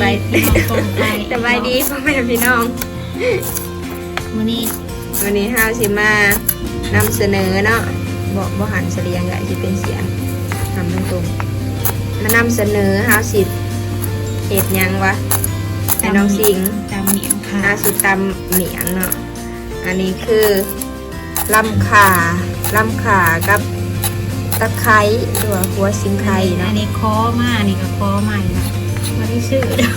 บายดีพี่น้องไทยสบายดีพ่อแม่พี่น้องมื้อนี้วันนี้ห้าวสิมานำเสนอเนาะบ่บ่หันเสลียงใหญ่ที่เป็นเสียงทำตรงตรงๆมานำเสนอห้าวสิเห็ดหยังวะให้น้องสิงตำเหนียงค่ะห้าวสิตำเหมียงเนาะอันนี้คือลำขาลำขากับตะไคร้หรือว่าหัวสิงไคร้อัเนาะนนี้คอมาอันนี้ก็คอใหม่นะ ไม่ได้ชื่อเด้อ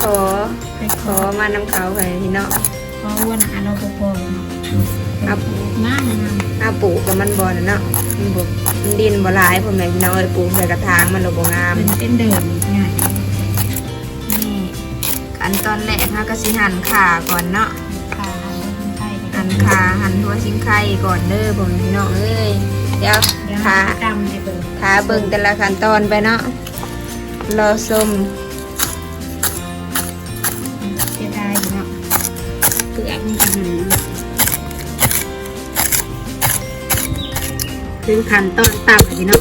ขอขอมานำเขาไปพี่เนาะคอวันอาเราบ่พอเนาะครับงามงามถ้าปลูกกับมันบอลเนาะมันบมันดินบ่หลายพ่อแม่พี่น้องเลยปลูกใส่กระถางมันเลยบ่งามเป็นเป็นเดิมง่ายนี่อันตอนแรกเราก็สิหั่นขาก่อนเนาะค่ะคนไทยหั่นขาหั่นหัวสิงไข่ก่อนเด้อพ่อแม่พี่น้องเอ้ยเดี๋ยวเดี๋ยวขาตำให้เบิ่งขาเบิ่งแต่ละขั้นตอนไปเนาะ รอชมเสียดายอยู่เนาะเปลือกมันจะหนาถึงขั้นตอนตำเลยพี่เนาะ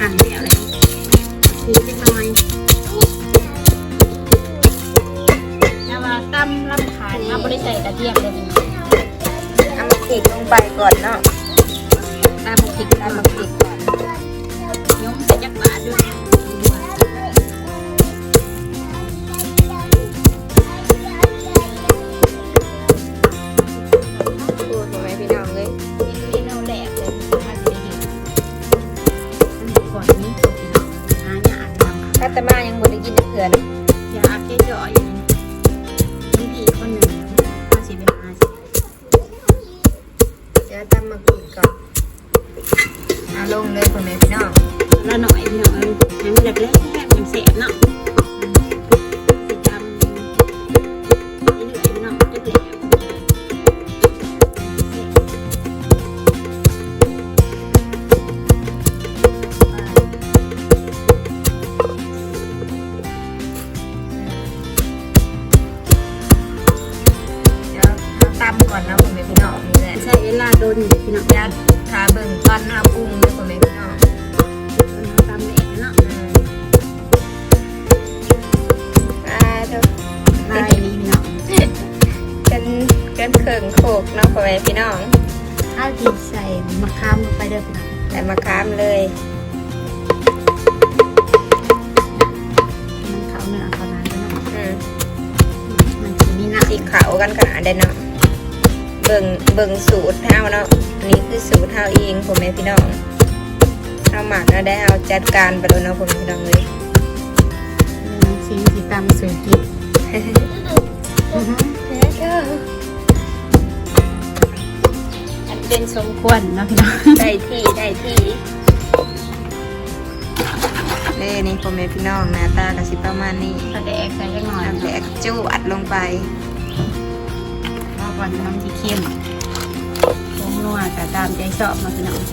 หั่นแล้วเลยคือจะน้อยแต่ว่าตำลำขานมาบริใส่กระเทียมเลยพี่เอามาพริกลงไปก่อนเนาะตามพริกเอาตามมาพริ น่อยพี่น้องเอ้ยให้มันแรกๆมันเสียเนาะสิจำเรื่อยๆพี่น้องแรกเดี๋ยวเราตำก่อนนะพ่อแม่พี่น้องนี่แหละๆใช้เวลาโดนอยู่พี่น้องยัดขาเบิ่งตอนเราปรุงเลยพ่อแม่พี่น้อง กันเขิงโขกเนาะพ่อแม่พี่น้องถ้าติดใส่มะขามลงไปเด้อพี่น้องแต่มาค้ามเลยมันเขาเนื้อเขาลายเนาะอืมมันจะมีหน้าสีขาวกันขนาดได้เนาะเบิ่งเบิ่งสูตรเท้าเนาะอันนี้คือสูตรเท้าเองพ่อแม่พี่น้องเท้าหมักแล้วได้เอาจัดการไปแล้วเนาะพ่อแม่พี่น้องเลยน้ำซิงสีตำสวยกิ๊บอัน เป็นสมควรเนาะพี่น้องได้ที่ได้ที่เล่นี่พ่อแม่พี่น้องหน้าตากระสิประมาณนี้กระแดกใส่เล็กน้อยน้ำแดกจูอัดลงไปรอก่อนน้ำที่เข้มผงนัวแต่ตามใจชอบมาพี่น้องใส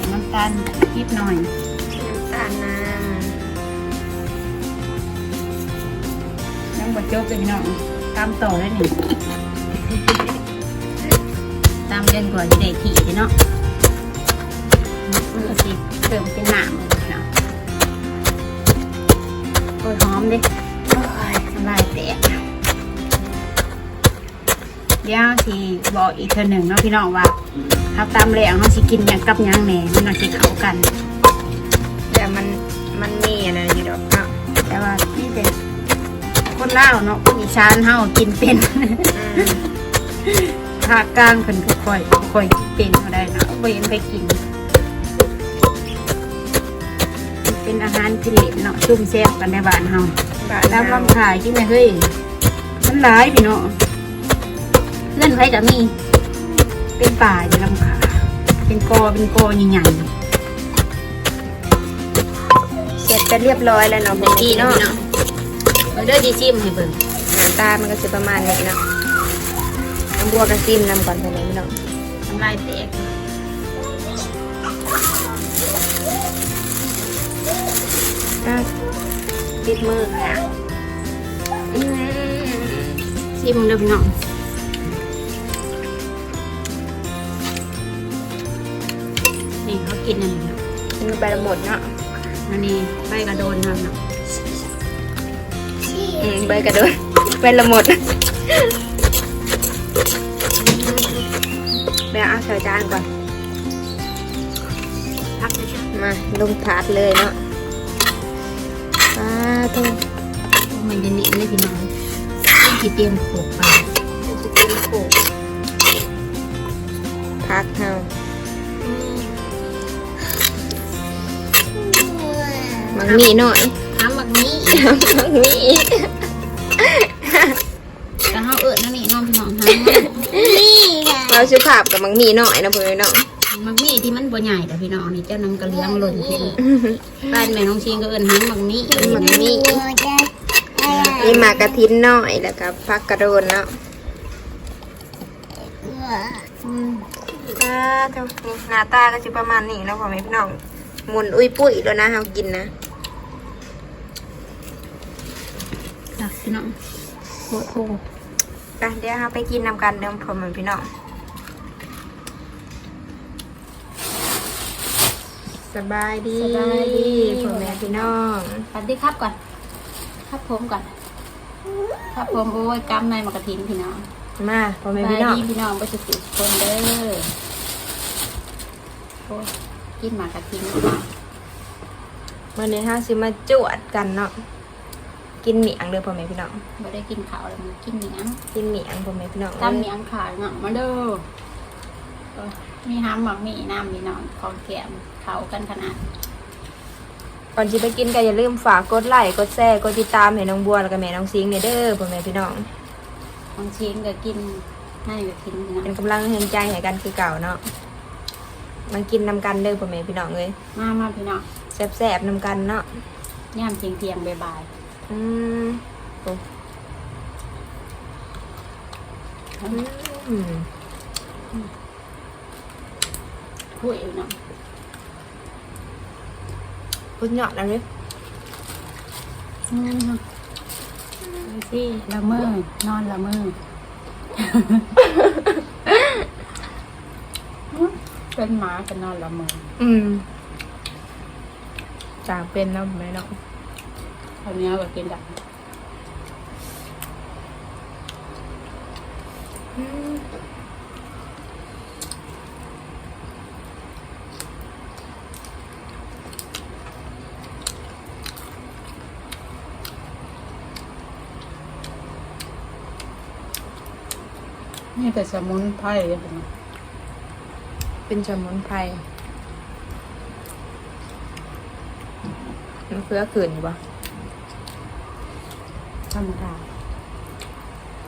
่น้ำตาลนิดหน่อยน้ำตาลน้น้ บะโจ๊กเลยพี่น้องตามต่อเลยนี่ตามจนกว่าจะได้ที่เนาะมันก็สิเติมเป็นหนามเลยพี่น้องโอ้ยหอมดิโอ้ยน้ำลายแตกเดี๋ยวสิบอกอีกเทอหนึ่งเนาะพี่น้องว่าเขาตามแหลงเขาสิกินหยังกับหยังแหน่มันน่าสิเข้ากันำแต่มันมันมีอะไรอยู่ดอกเนาะแต่ว่านี่แต่คน เล่าวเนาะคนอีสานเฮากินเป็นอืมภาคกลางเพิ่นก็ค่อยค่อยกินเป็นเขาได้เนาะบ่เห็นไปกิน เป็นอาหารกินเล่นเนาะจุ่มแซ่บกันในบ้านเฮาบาทแล้วน้ลองขายกินไหมเฮ้ยมันหลายพี่เนาะเพื่อนไผก็มี เป็นป่าอยู่ลำขาเป็นกอเป็นกอใหญ่เสร็จจะเรียบร้อยแล้วเนาะๆพ่อแม่พี่น้องเนาะ เบิ่งเด้อดีซิมให้เบิ่งหน้าตามันก็จะประมาณนี้เนาะน้ำบัวกระซิมน้ำก่อนพ่อแม่พี่น้องน้ำลายแตกอะปิดมือค่ะอืมซิมเด้อพี่น้องกินอันนี้เนาะมันไปละหมดเนาะอันนี้ใบกระโดนทำเนาะอืม ใบกระโดดไปละหมดไปเอาใส่จานก่อนพักเลยจ้ะมาลงถาดเลยเนาะปลาทูมันจะหนีเลยพี่น้องที่เตรียมโขกไปจะกินโขกพักเฮามังมีหน่อย ทำแบบนี้มังมีแต่เขาเอิดนั่นนี่น้องพี่น้องทเราสุภาพกับมังมีหน่อยนะเพื่อนเนาะำมักมีที่มันบ่ใหญ่แต่พี่น้องนี่เจ้าน้ำกระเลี้ยงหล่นพี่น้องบ้านแม่น้องชิงก็เอินหางมักมีมังมีนี่มากระทินหน่อยแล้วก็พักกระโดนเนาะอืมอ่าเท่านี่หน้าตาก็จะประมาณนี้เนาะพ่อแม่พี่น้องหมุนอุ้ยปุ้ยแล้วนะเฮากินนะ ตักพี่น้องโคตรโคไปเดี๋ยวเราไปกินนำกันเดิมพ่อแม่พี่น้องสบายดี พ่อแม่พี่น้องสวัสดีครับก่อน ครับผมก่อน ครับผมโอ้ยกำในมากระถินพี่น้องมาพ่อสแม่บายพี่น้องดีพี่น้องก็จะสุดคนเด้อโอ้ยกินหมากกระถินพี่น้องวันนี้เราสิมาจวดกันเนาะ กินเหมียงเด้อพ่อแม่พี่น้องไม่ได้กินข้าวแล้วมันกินเหนียงกินเหมียงพ่อแม่พี่น้องตำเหนียงขายเนาะมาเด้อเออมีห้ามหมักมีน้ำมีนอนของแกมเขากันขนาด ก่อนที่ไปกินก็อย่าลืมฝากกดไลค์กดแชร์กดติดตามให้น้องบัวแล้วก็แม่น้องซิงเนี่ยเด้อพ่อแม่พี่น้องของชิ้นก็กินให้ก็กินพี่น้องเป็นกำลังแห่งใจให้กันคือเก่าเนาะมันกินนำกันเด้อพ่อแม่พี่น้องเลยมามาพี่น้องแซ่บๆนำกันเนาะย่ามเทียงเทียงๆบ่าย อืมโอ้อืมๆคุยเนาะพุดหยอดแล้วเลยอืมดูสิละเมอนอนละเมอเป็นหมากันนอนละเมออืมจากเป็นเนาะแม่เนาะ คราวนี้ก็กินดักนี่แต่สมุนไพรเลยพี่น้องเป็นสมุนไพรมันเพื่อขืนอยู่ปะ ธรรมดา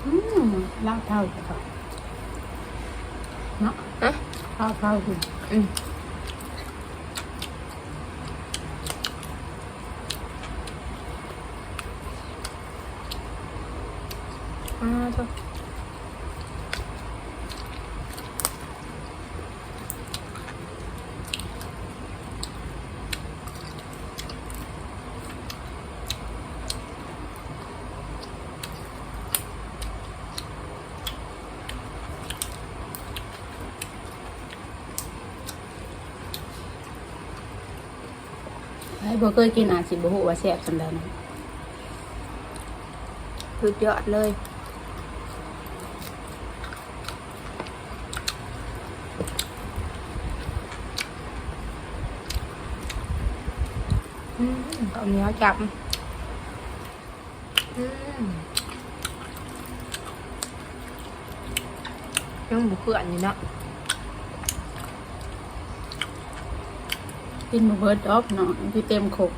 อืมลาบเท่าอยู่ค่ะเนาะฮะลาบเท่าอยู่อืมอ่าโท บ่เคยกินอาจสิบ่ฮู้ว่าแซ่บสำใดนะสุดยอดเลยอืมข้าวเหนียวจับอืมยังบุกเขื่อนอยู่เนาะ กินบ่เบิดดอกเนาะที่เต็มขก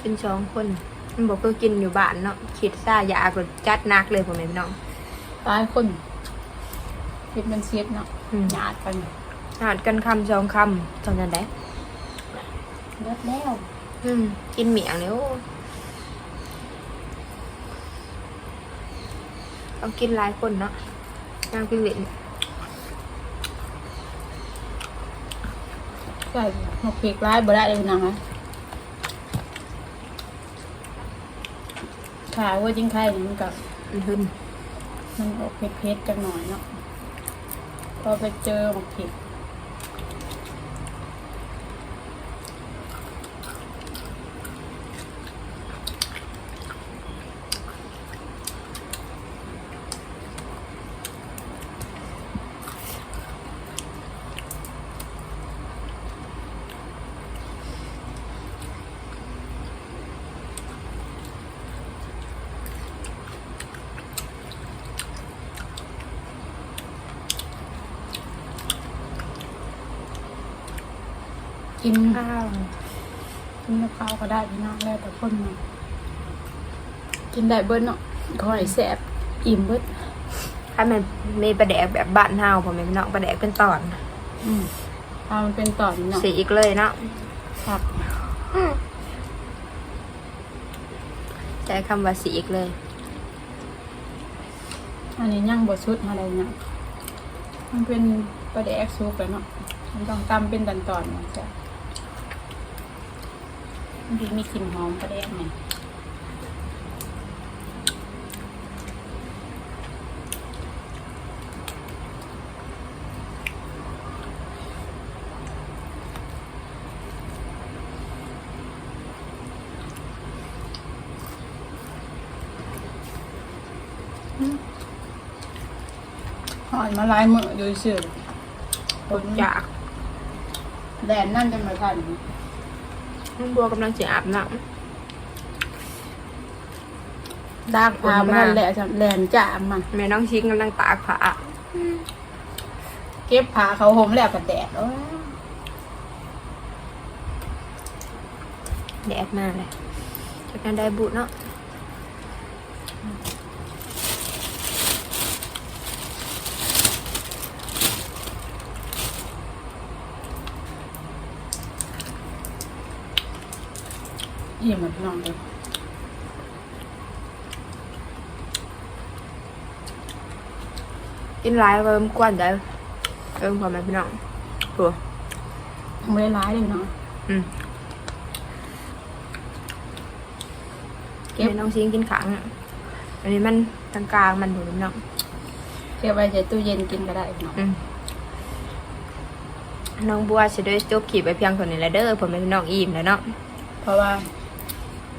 เป็นสองคนมันบอกก็กินอยู่บ้านเนาะคิดซ่ายากดจัดหนักเลยผมเองน้องหลายคนคิดมันเสียดเนาะอืมญาติกันหาดกันคำสองคำเท่านั้นแหละเบิดแล้วอืมกินเหมียงเนี่ยโอ้ต้องกินหลายคนเนาะนางกินเหรี ยญใช่หกปีกหลายบ่ได้เลยนางฮะขายว่าจริงไข่นี่มันกับมันหึนมันออกเผ็ดๆจังหน่อยเนาะพอไปเจอหมกผิด กินข้าว กินกับข้าวก็ได้พี่น้องแล้วแต่คนเนาะกินได้เบิดเนาะขอให้แซ่บอิ่มเบิดถ้ามันมีปลาแดกแบบบ้านเฮาผมเป็นพี่น้องปลาแดกเป็นตอนอืมเอามันเป็นตอนเนาะสีอีกเลยเนาะครับใช้คำว่าสีอีกเลย อันนี้ย่างบดชุดอะไรเนี่ยมันเป็นปลาแดกซุปแล้วเนาะมันต้องตำเป็นตอนๆเนาะจ้ะ มันดีมีกลิ่นหอมปลาแดกไงหอยมาลายมือโดยเสื่อผลจากแดนนั่นจะมาทัน น้องบัวกำลังจะอาบน้ดากพาไปทันแหละจ้ะแหลนจ่ามมาำแม่น้องชิงกำลังตากผ้าเก็บผาเขาห่มแล้วกับแดดโอ้ยแดดมาเลยจากการได้บุเนาะ เยี่ยมมันพี่น้องเลยกินหลายเริ่มกวนได้เริ่มพอไหมพี่น้องตัวไม่ได้ร้ายเลยพี่น้องอืมเก็บแม่น้องชิงกินขังอะอันนี้มันกลางๆมันอยู่พี่น้องเก็บไว้ใส่ตู้เย็นกินก็ได้พี่น้องอืมน้องบัวจะได้จบคลิปไปเพียงเท่านี้แหละเด้อผมเป็นพี่น้องอิ่มแล้วเนาะเพราะว่า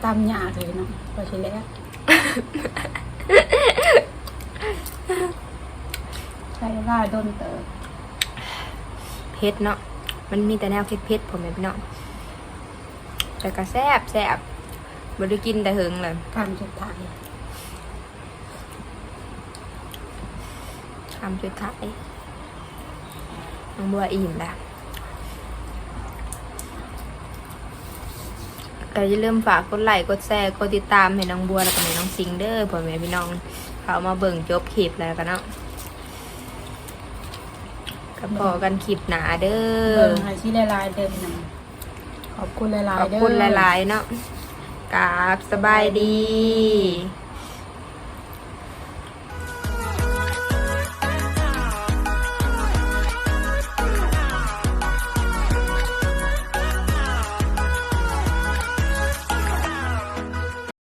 ตำยากเลยพี่น้องพอใช่แล้วใช้เวลาโดนเติบเผ็ดเนาะมันมีแต่แนวเผ็ดๆผมเป็นพี่น้องแต่ก็แซ่บแซ่บบ่ได้กินแต่เหิงเลยคำสุดท้ายคำสุดท้ายน้องบัวอิ่มแล้ว ก็อย่าลืมฝากกดไลค์กดแชร์กดติดตามให้น้องบัวแล้วก็ให้น้องซิงเด้อพ่อแม่พี่น้องเขามาเบิ่งจบคลิปแล้วกันเนาะก็พอกันคลิปหนาเด้เบิ่องให้ที่ลายๆเดิมนะขอบคุณหลายขอบๆเด้อ คุณหลาย ๆ เนาะกราบสบายดี